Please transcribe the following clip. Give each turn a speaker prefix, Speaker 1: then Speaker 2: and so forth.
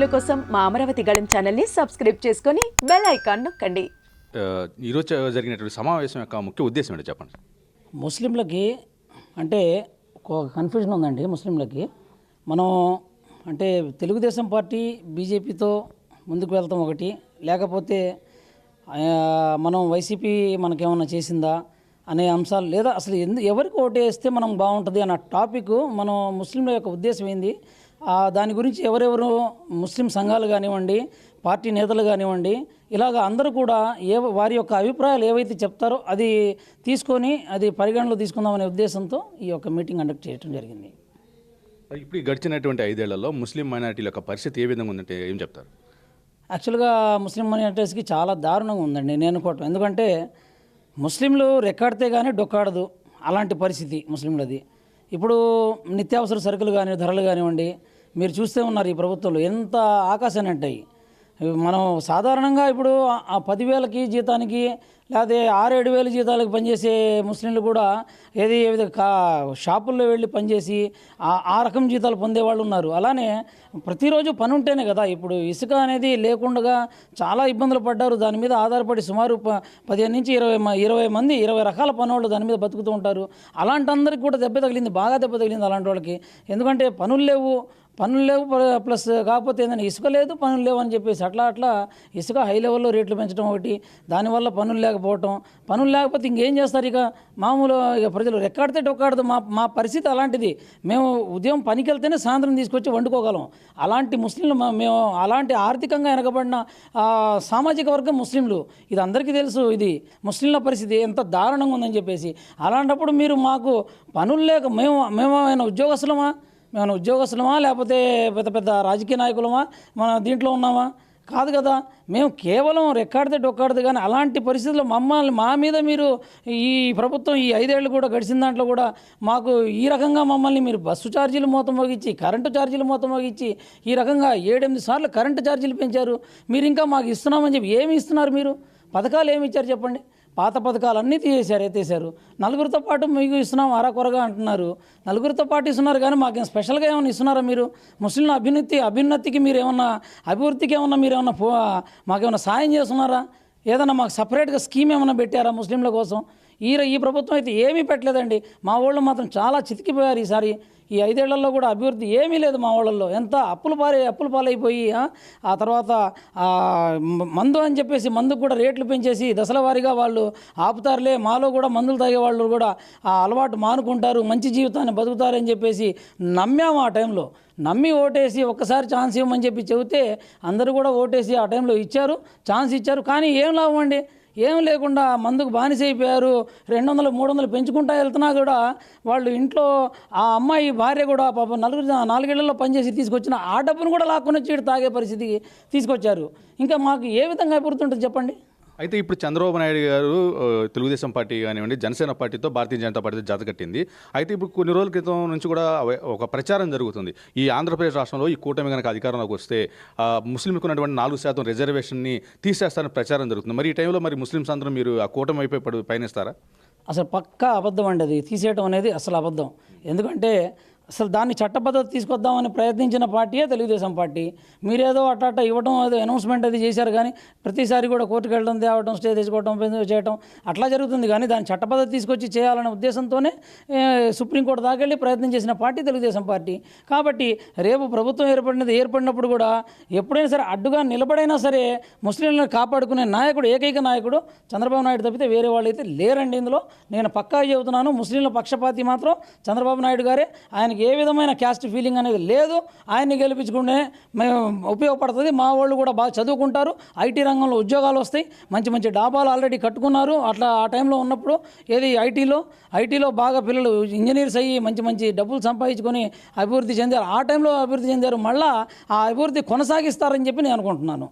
Speaker 1: వీడియోల కోసం మా అమరావతి గళం ఛానల్ని సబ్స్క్రైబ్ చేసుకొని బెల్ ఐకాన్ నొక్కండి.
Speaker 2: ఈరోజు జరిగినటువంటి సమావేశం యొక్క ముఖ్య ఉద్దేశం ఏంటో చెప్పండి.
Speaker 3: ముస్లింలకి అంటే ఒక కన్ఫ్యూజన్ ఉందండి ముస్లింలకి. మనం అంటే తెలుగుదేశం పార్టీ బీజేపీతో ముందుకు వెళ్తాం ఒకటి. లేకపోతే మనం వైసీపీ మనకేమన్నా చేసిందా అనే అంశాలు లేదా అసలు ఎందు ఎవరికి ఓటేస్తే మనం బాగుంటుంది అన్న టాపిక్ మనం ముస్లింల యొక్క ఉద్దేశం ఏంది? దాని గురించి ఎవరెవరు ముస్లిం సంఘాలు కానివ్వండి పార్టీ నేతలు కానివ్వండి ఇలాగ అందరూ కూడా ఏ వారి యొక్క అభిప్రాయాలు ఏవైతే చెప్తారో అది తీసుకొని అది పరిగణలో తీసుకుందామనే ఉద్దేశంతో ఈ యొక్క మీటింగ్ కండక్ట్ చేయడం జరిగింది.
Speaker 2: ఇప్పుడు గడిచినటువంటి ఐదేళ్ళలో ముస్లిం మైనారిటీల యొక్క పరిస్థితి ఏ విధంగా ఉందంటే ఏం చెప్తారు?
Speaker 3: యాక్చువల్గా ముస్లిం మైనారిటీస్కి చాలా దారుణంగా ఉందండి నేను అనుకోవటం. ఎందుకంటే ముస్లింలు రెక్కాడితే కానీ డొక్కాడదు. అలాంటి పరిస్థితి ముస్లింలది. ఇప్పుడు నిత్యావసర సరుకులు కానీ ధరలు కానివ్వండి మీరు చూస్తే ఉన్నారు ఈ ప్రభుత్వంలో ఎంత ఆకాశాన్ని అంటాయి. మనం సాధారణంగా ఇప్పుడు ఆ- ఆ పదివేలకి జీతానికి లేకపోతే ఆరేడు వేల జీతాలకు పనిచేసే ముస్లింలు కూడా ఏది ఏ విధంగా కా షాపుల్లో వెళ్ళి పనిచేసి ఆ ఆ రకం జీతాలు పొందే వాళ్ళు ఉన్నారు. అలానే ప్రతిరోజు పని ఉంటేనే కదా ఇప్పుడు ఇసుక అనేది లేకుండా చాలా ఇబ్బందులు పడ్డారు. దాని మీద ఆధారపడి సుమారు ప పదిహేను నుంచి ఇరవై మ- ఇరవై మంది ఇరవై రకాల పనులు దాని మీద బతుకుతూ ఉంటారు. అలాంటి అందరికి కూడా దెబ్బ తగిలింది బాగా దెబ్బ తగిలింది అలాంటి వాళ్ళకి. ఎందుకంటే పనులు లేవు పనులు లేవు ప్లస్ కాకపోతే ఏంటంటే ఇసుక లేదు పనులు లేవు అని చెప్పేసి అట్లా అట్లా ఇసుక హై లెవెల్లో రేట్లు పెంచడం ఒకటి. దానివల్ల పనులు లేక లేకపోవటం పనులు లేకపోతే ఇంకేం చేస్తారు ఇక? మామూలు ఇక ప్రజలు రెక్కాడితే డొక్కాడదు. మా మా పరిస్థితి అలాంటిది. మేము ఉదయం పనికి వెళ్తేనే సాయంత్రం తీసుకొచ్చి వండుకోగలం. అలాంటి ముస్లింలు మేము అలాంటి ఆర్థికంగా వెనకబడిన సామాజిక వర్గం ముస్లింలు. ఇది అందరికీ తెలుసు ఇది. ముస్లింల పరిస్థితి ఎంత దారుణంగా ఉందని చెప్పేసి. అలాంటప్పుడు మీరు మాకు పనులు లేక మేము మేము ఏమైనా ఉద్యోగస్తులమా? మేము ఉద్యోగస్తులమా? లేకపోతే పెద్ద పెద్ద రాజకీయ నాయకులమా? మన దీంట్లో ఉన్నామా? కాదు కదా మేము కేవలం రెక్కాడితే డొక్కాడితే కానీ అలాంటి పరిస్థితుల్లో మమ్మల్ని మా మీద మీరు ఈ ప్రభుత్వం ఈ ఐదేళ్ళు కూడా గడిచిన దాంట్లో కూడా మాకు ఈ రకంగా మమ్మల్ని మీరు బస్సు ఛార్జీలు మొత్తం మోగించి కరెంటు ఛార్జీలు మొత్తం మోగించి ఈ రకంగా ఏడెనిమిది సార్లు కరెంటు ఛార్జీలు పెంచారు. మీరు ఇంకా మాకు ఇస్తున్నామని చెప్పి ఏమి ఇస్తున్నారు మీరు? పథకాలు ఏమి ఇచ్చారు చెప్పండి? పాత పథకాలు అన్నీ తీసేశారు ఎత్తేసారు నలుగురితో పాటు మీకు ఇస్తున్నాం అరకొరగా అంటున్నారు. నలుగురితో పాటు ఇస్తున్నారు కానీ మాకు స్పెషల్గా ఏమైనా ఇస్తున్నారా మీరు? ముస్లింల అభ్యున్నతి అభ్యున్నతికి మీరు ఏమన్నా అభివృద్ధికి ఏమన్నా మీరు ఏమన్నా పో మాకేమన్నా సాయం చేస్తున్నారా? ఏదన్నా మాకు సపరేట్గా స్కీమ్ ఏమైనా పెట్టారా ముస్లింల కోసం? ఈ ఈ ప్రభుత్వం అయితే ఏమీ పెట్టలేదండి. మా వాళ్ళు మాత్రం చాలా చితికిపోయారు ఈసారి. ఈ ఐదేళ్ళలో కూడా అభివృద్ధి ఏమీ లేదు మా వాళ్ళల్లో. ఎంత అప్పులు పారే అప్పులు పాలైపోయి ఆ, తర్వాత మందు అని చెప్పేసి మందుకు కూడా రేట్లు పెంచేసి దశల వారీగా వాళ్ళు ఆపుతారులే. మాలో కూడా మందులు తాగే వాళ్ళు కూడా ఆ అలవాటు మానుకుంటారు. మంచి జీవితాన్ని బతుకుతారని చెప్పేసి నమ్మాము ఆ టైంలో. నమ్మి ఓటేసి ఒక్కసారి ఛాన్స్ ఇవ్వమని చెప్పి చెబితే అందరూ కూడా ఓటేసి ఆ టైంలో ఇచ్చారు. ఛాన్స్ ఇచ్చారు. కానీ ఏం లాభం అండి? ఏం లేకుండా మందుకు బానిస అయిపోయారు. రెండు వందలు మూడు వందలు పెంచుకుంటా వెళ్తున్నా కూడా వాళ్ళు ఇంట్లో ఆ అమ్మాయి భార్య కూడా పాపం నలుగురు నాలుగేళ్ళలో పనిచేసి తీసుకొచ్చిన ఆ డబ్బును కూడా లాక్కొని వచ్చి తాగే పరిస్థితికి తీసుకొచ్చారు. ఇంకా మాకు ఏ విధంగా అభివృద్ధి ఉంటుంది చెప్పండి?
Speaker 2: అయితే ఇప్పుడు చంద్రబాబు నాయుడు గారు తెలుగుదేశం పార్టీ కానివ్వండి జనసేన పార్టీతో భారతీయ జనతా పార్టీతో జత కట్టింది. అయితే ఇప్పుడు కొన్ని రోజుల క్రితం నుంచి కూడా ఒక ప్రచారం జరుగుతుంది. ఈ ఆంధ్రప్రదేశ్ రాష్ట్రంలో ఈ కూటమి కనుక అధికారంలోకి వస్తే ముస్లింకు ఉన్నటువంటి నాలుగు శాతం రిజర్వేషన్ని తీసేస్తారని ప్రచారం జరుగుతుంది. మరి ఈ టైంలో మరి ముస్లింస్ అందరూ మీరు ఆ కూటమి అయిపోయి పడు- పయనిస్తారా?
Speaker 3: అసలు పక్కా అబద్ధం అండి అది. తీసేయటం అనేది అసలు అబద్ధం. ఎందుకంటే అసలు దాన్ని చట్టబద్ధత తీసుకొద్దామని ప్రయత్నించిన పార్టీయే తెలుగుదేశం పార్టీ. మీరేదో అట్ట అట్ట ఇవ్వడం ఏదో అనౌన్స్మెంట్ అది చేశారు కానీ ప్రతిసారి కూడా కోర్టుకు వెళ్ళడం తేవడం స్టే తీసుకోవడం చేయడం అట్లా జరుగుతుంది. కానీ దాన్ని చట్టబద్ధత తీసుకొచ్చి చేయాలనే ఉద్దేశంతోనే సుప్రీంకోర్టు దాకెళ్ళి ప్రయత్నం చేసిన పార్టీ తెలుగుదేశం పార్టీ. కాబట్టి రేపు ప్రభుత్వం ఏర్పడినది ఏర్పడినప్పుడు కూడా ఎప్పుడైనా సరే అడ్డుగా నిలబడైనా సరే ముస్లింలను కాపాడుకునే నాయకుడు ఏకైక నాయకుడు చంద్రబాబు నాయుడు తప్పితే వేరే వాళ్ళు అయితే లేరండి ఇందులో. నేను పక్కా చెబుతున్నాను ముస్లింల పక్షపాతి మాత్రం చంద్రబాబు నాయుడు గారే. ఆయనకి ఏ విధమైన క్యాస్ట్ ఫీలింగ్ అనేది లేదు. ఆయన్ని గెలిపించుకుంటే మేము ఉపయోగపడుతుంది. మా వాళ్ళు కూడా బాగా చదువుకుంటారు. ఐటీ రంగంలో ఉద్యోగాలు వస్తాయి. మంచి మంచి డాబాలు ఆల్రెడీ కట్టుకున్నారు. అట్లా ఆ టైంలో ఉన్నప్పుడు ఏది ఐటీలో? ఐటీలో బాగా పిల్లలు ఇంజనీర్స్ అయ్యి మంచి మంచి డబ్బులు సంపాదించుకొని అభివృద్ధి చెందారు. ఆ టైంలో అభివృద్ధి చెందారు. మళ్ళీ ఆ అభివృద్ధి కొనసాగిస్తారని చెప్పి నేను అనుకుంటున్నాను.